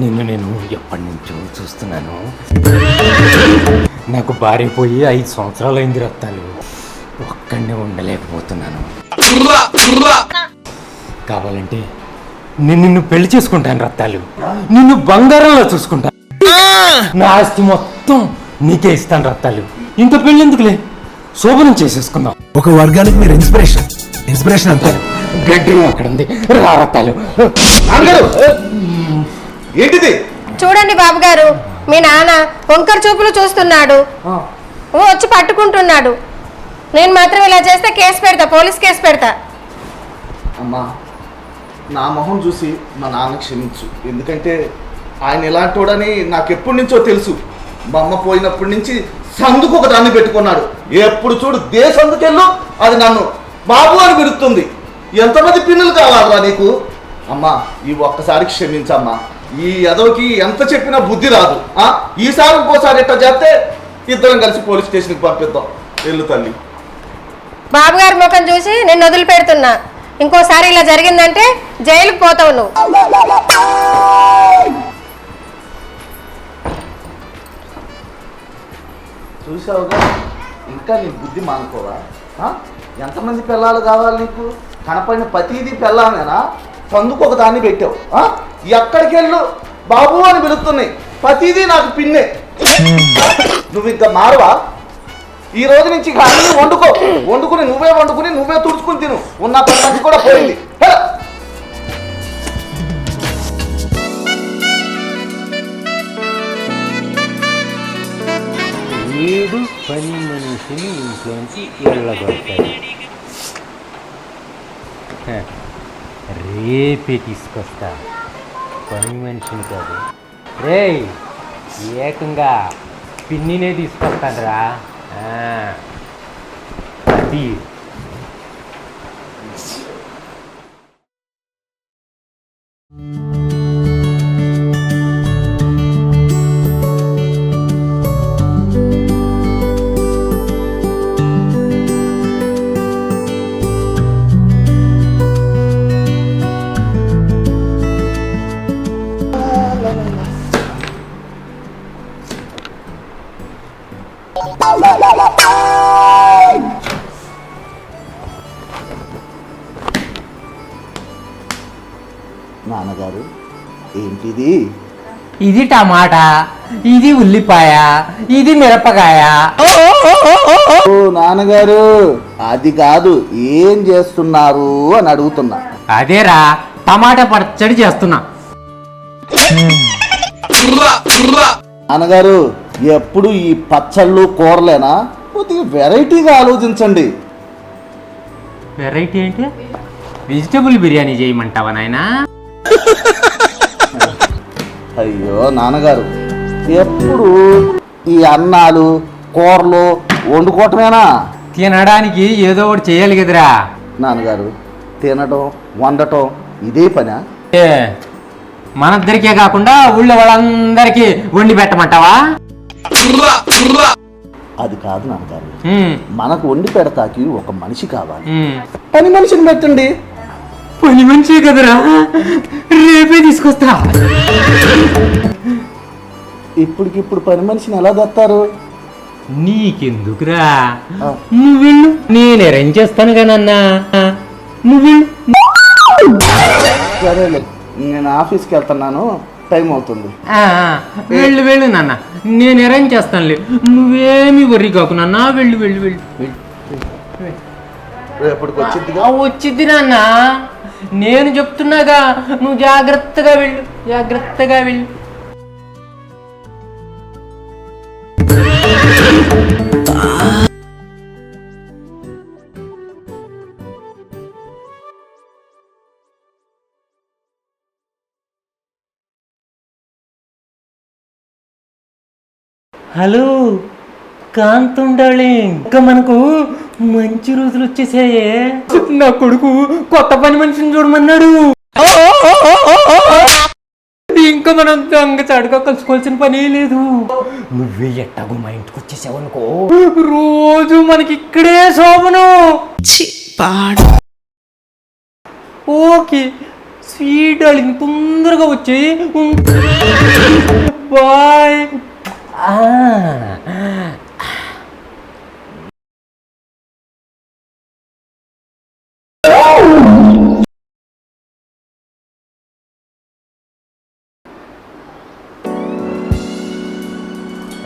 నిన్ను నేను ఎప్పటి నుంచో చూస్తున్నాను. నాకు భార్య పోయి ఐదు సంవత్సరాలు అయింది రత్తాలు ఒక్కడనే ఉండలేకపోతున్నాను. కావాలంటే నేను నిన్ను పెళ్ళి చేసుకుంటాను రత్తాలు నిన్ను బంగారంలో చూసుకుంటాను నా ఆస్తి మొత్తం నీకే ఇస్తాను రత్తాలు ఇంత పెళ్ళి ఎందుకులే శోభనం చేసేసుకుందాం. ఒక వర్గానికి మీరు ఇన్స్పిరేషన్ ఇన్స్పిరేషన్ అంతే. బెడ్రూమ్ అక్కడ ఉంది రా రత్తాలు నాన్నగారు ఏంటిది? చూడండి బాబు గారు మీ నాన్న వంకర చూపులు చూస్తున్నాడు. ఓ వచ్చి పట్టుకుంటున్నాడు. నేను మాత్రం ఇలా చేస్తే కేసు పెడతా పోలీస్ కేసు పెడతా. అమ్మా నా మొహం చూసి మా నాన్న క్షమించు. ఎందుకంటే ఆయన ఎలాంటోడని నాకు ఎప్పటి నుంచో తెలుసు. మా అమ్మ పోయినప్పటి నుంచి సందుకు ఒక దాన్ని పెట్టుకున్నాడు. ఎప్పుడు చూడు దే సందుకెళ్ళు అది నన్ను బాబు అని పిలుస్తుంది. ఎంతమంది పిన్నులు కావాలరా నీకు? అమ్మా ఈ ఒక్కసారి క్షమించమ్మా. ఈ ఎదవకి ఎంత చెప్పినా బుద్ధి రాదు. ఆ? ఈసారి ఇంకోసారి ఇట్లా చేస్తే ఇద్దరం కలిసి పోలీస్ స్టేషన్కి పంపిద్దాం. వెళ్ళు తల్లి. బాబు గారి ముఖం చూసి నేను వదిలిపెడుతున్నా. ఇంకోసారి ఇలా జరిగిందంటే జైలుకి పోతావు నువ్వు. చూసావుగా? ఇంకా నీ బుద్ధి మానుకోవా? ఎంతమంది పిల్లలు కావాలి నీకు? కనపడిన ప్రతిదీ పిల్లమేనా సందుకు ఒక దాన్ని పెట్టావు. ఎక్కడికి వెళ్ళు? బాబు అని పిలుస్తున్నాయి. ప్రతిదీ నాకు పిన్నే. నువ్వు ఇంకా మారవా? ఈ రోజు నుంచి ఇక అన్నీ వండుకో. వండుకుని నువ్వే వండుకుని నువ్వే తుడుచుకుని తిను. ఉన్న పని కూడా పోయింది. ఏడు పని మనిషిని ఇంట్లోంచి వెళ్ళగొట్టాడు రేపే తీసుకొస్తా. పని మనిషిని కాదు. రే ఏకంగా పిన్నినే తీసుకొస్తాడురా అది నాన్నగారు ఏంటిది? ఇది టమాటా ఇది ఉల్లిపాయ ఇది మిరపకాయ. ఓ నాన్నగారు అది కాదు ఏం చేస్తున్నారు అని అడుగుతున్నా. అదేరా టమాటా పచ్చడి చేస్తున్నా. నాన్నగారు ఎప్పుడు ఈ పచ్చళ్ళు కూరలేనా? కొద్దిగా వెరైటీగా ఆలోచించండి. వెరైటీ ఏంటి వెజిటబుల్ బిర్యానీ చేయమంటావా నాయనా? అయ్యో నాన్నగారు ఎప్పుడు ఈ అన్నాలు కూరలు వండుకోవటమేనా? తినడానికి ఏదో ఒకటి చేయాలి కదరా. నాన్నగారు తినటం వండటం ఇదే పనా? ఏ, మనిద్దరికే కాకుండా ఊళ్ళో వాళ్ళందరికీ వండి పెట్టమంటావా? అది కాదు నాన్నగారు. మనకు వండి పెడతాకి ఒక మనిషి కావాలి. పని మనిషిని పెట్టండి. పని మంచి కదరా? రేపే తీసుకొస్తా. ఇప్పటికిప్పుడు పని మనిషిని ఎలా తెస్తారు నీకెందుకురా. నువ్వు నేను అరేంజ్ చేస్తాను కానన్నా నువ్వు సరేలే నేను ఆఫీస్కి వెళ్తున్నాను. టైం అవుతుంది. వెళ్ళు వెళ్ళు నాన్న. నేను అరేంజ్ చేస్తానులే. నువ్వేమి వర్రీ కాకు నాన్న. వెళ్ళు వెళ్ళు వెళ్ళు. రేపటికి వచ్చిద్దిగా? వచ్చిద్ది నాన్న. నేను చెప్తున్నాగా నువ్వు జాగ్రత్తగా వెళ్ళు జాగ్రత్తగా వెళ్ళు. హలో కాంతం డార్లింగ్ ఇంకా మనకు మంచి రోజులు వచ్చేసాయే. నా కొడుకు కొత్త పని మనిషిని చూడమన్నాడు. ఇంకా మనం దొంగ చాటుగా కలుసుకోవాల్సిన పని లేదు. నువ్వే ఎట్టాగో మా ఇంటికి వచ్చేసావు అనుకో రోజు మనకి ఇక్కడే శోభను. ఓకే స్వీట్ డార్లింగ్ తొందరగా వచ్చేయి. బాయ్.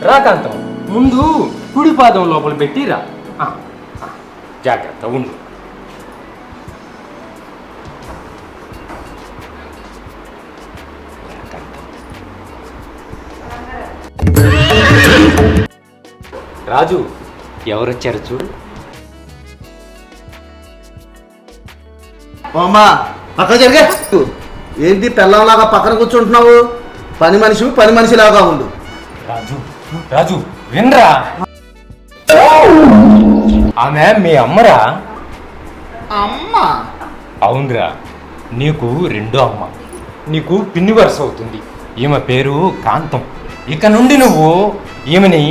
రాకాంతం ముందు కుడి పాదం లోపల పెట్టిరా జాగ్రత్త ఉండు. రాజు ఎవరొచ్చారు చూడు. ఓ అమ్మా పక్కన జరిగే. ఏంటి పిల్లంలాగా పక్కన కూర్చుంటున్నావు? పని మనిషి పని మనిషిలాగా ఉండు. రాజు రాజు వినరా. ఆమె మీ అమ్మరా? అమ్మ. అవునరా నీకు రెండో అమ్మ. నీకు పిన్ని వరుస అవుతుంది. ఈమె పేరు కాంతం. ఇక నుండి నువ్వు ఈమెని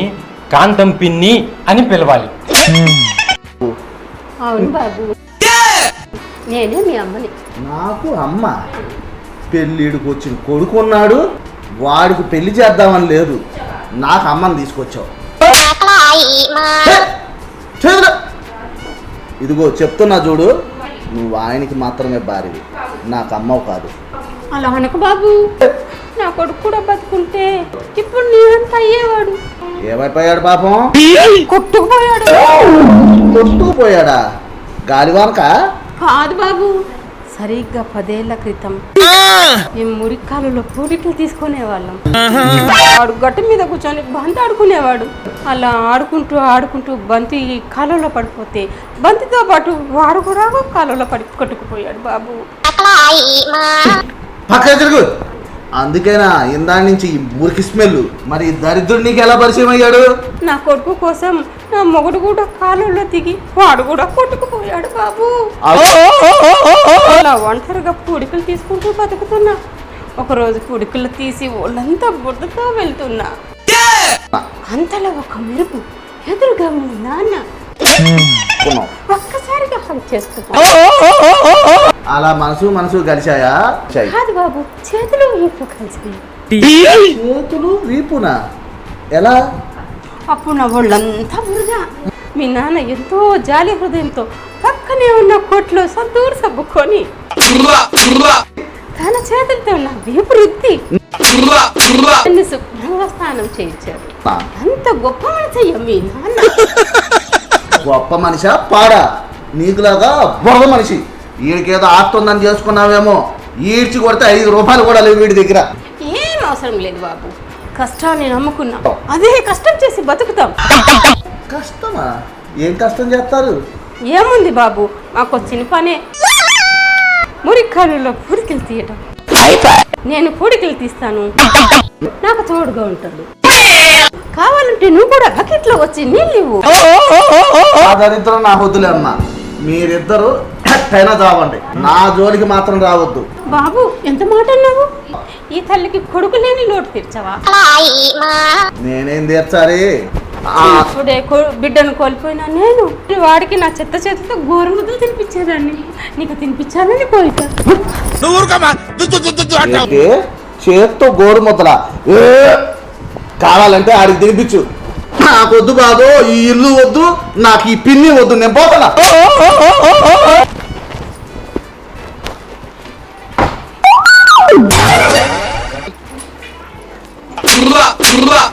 కాంతం పిన్ని అని పిలవాలి. అవును బాబు. నేనే మీ అమ్మని. నాకు అమ్మ. పెళ్ళిడికి వచ్చిన కొడుకున్నాడు వాడికి పెళ్ళి చేద్దామని లేదు. నాకు అమ్మని తీసుకొచ్చావు! ఇదిగో చెప్తున్నా చూడు. నువ్వు ఆయనకి మాత్రమే భార్యవి. నాకు అమ్మవు కాదు. అలా అనకు బాబు. నా కొడుకు కూడా బతుకుంటే ఇప్పుడు నీ అంత అయ్యేవాడు. ఏమైపోయాడు పాపం? కొట్టుకుపోయాడు. కొట్టుకుపోయాడా? గాలివానక కాదు బాబు సరిగ్గా పదేళ్ళ క్రితం మేము మురికాలలో పూడికలు తీసుకునే వాళ్ళం వాడు గట్టు మీద కూర్చొని బంతి ఆడుకునేవాడు. అలా ఆడుకుంటూ ఆడుకుంటూ బంతి కాలువలో పడిపోతే బంతితో పాటు వాడు కూడా కాలువలో పడి కొట్టుకుపోయాడు బాబు. అందుకేనా ఇందా నుంచి ఈ మురికి స్మెల్ మరి దరిద్రుడు నీకు ఎలా పరిచయం అయ్యాడు? నా కొడుకు కోసం నా మొగుడు కూడా కాలువలో దిగి వాడు కూడా కొట్టుకుపోయాడు బాబు. అలా ఒంటరిగా పూడికలు తీసుకుంటూ బతుకుతున్నా. ఒకరోజు పూడికలు తీసి ఒళ్ళంతా బుడ్డతో వెళ్తున్నా. అంతలో ఒక మెరుపు ఎదురుగా ఉంది నాన్న. ఒక్కసారిగా చేసుకున్నా అలా మనసు మనసు కలిశాయా. కాదు బాబు చేతులు కలిసి చేతులు వీపునా? ఎలా? అప్పుడు నా ఒళ్ళంతా బురద. మీ నాన్న ఎంతో జాలి హృదయంతో పక్కనే ఉన్న కొట్లో సద్దూరు సబ్బుకొని తన చేతులతో నా వీపు రుద్ది నన్ను శుభ్రంగా స్నానం చేయించాడు. అంత గొప్ప మనిషి మీ నాన్న. గొప్ప మనిషా? పాడా. నీకులాగా బురద మనిషి. వీడికేదో ఆస్తుందని చేసుకున్నావేమో ఈడ్చి కొడితే ఐదు రూపాయలు కూడా లేవు వీడి దగ్గర. ఏం అవసరం లేదు బాబు. కష్టాన్ని నమ్ముకున్నా. అదే కష్టం చేసి బతుకుతాం. కష్టమా? ఏం కష్టం చేస్తారు? ఏముంది బాబు మాకు వచ్చిన పనే. మురికాలులో పూడికలు తీయటం. నేను పూడికలు తీస్తాను. నాకు తోడుగా ఉంటాడు. కావాలంటే నువ్వు కూడా బకెట్లో వచ్చి నీళ్ళు ఇవ్వు. నా వద్దులే అమ్మ. మీరిద్దరు ఎట్టయినా చావండి నా జోలికి మాత్రం రావద్దు. బాబు ఎంత మాట అన్నావు ఈ తల్లికి కొడుకు లేని లోటు తీర్చవా? నేనేం తీర్చాలి? ఆ, ఇప్పుడే బిడ్డను కోల్పోయినా నేను. వాడికి నా చెత్త చేతితో గోరుముద్దలు తినిపించేదాన్ని. నీకు తినిపించాలని కోరిక? చేత్తో గోరు ముద్దల? ఏ కావాలంటే ఆడికి తినిపించు. నాకొద్దు బాబు ఈ ఇల్లు వద్దు నాకు ఈ పిన్ని వద్దు నేను పోతున్నా Rah, rah.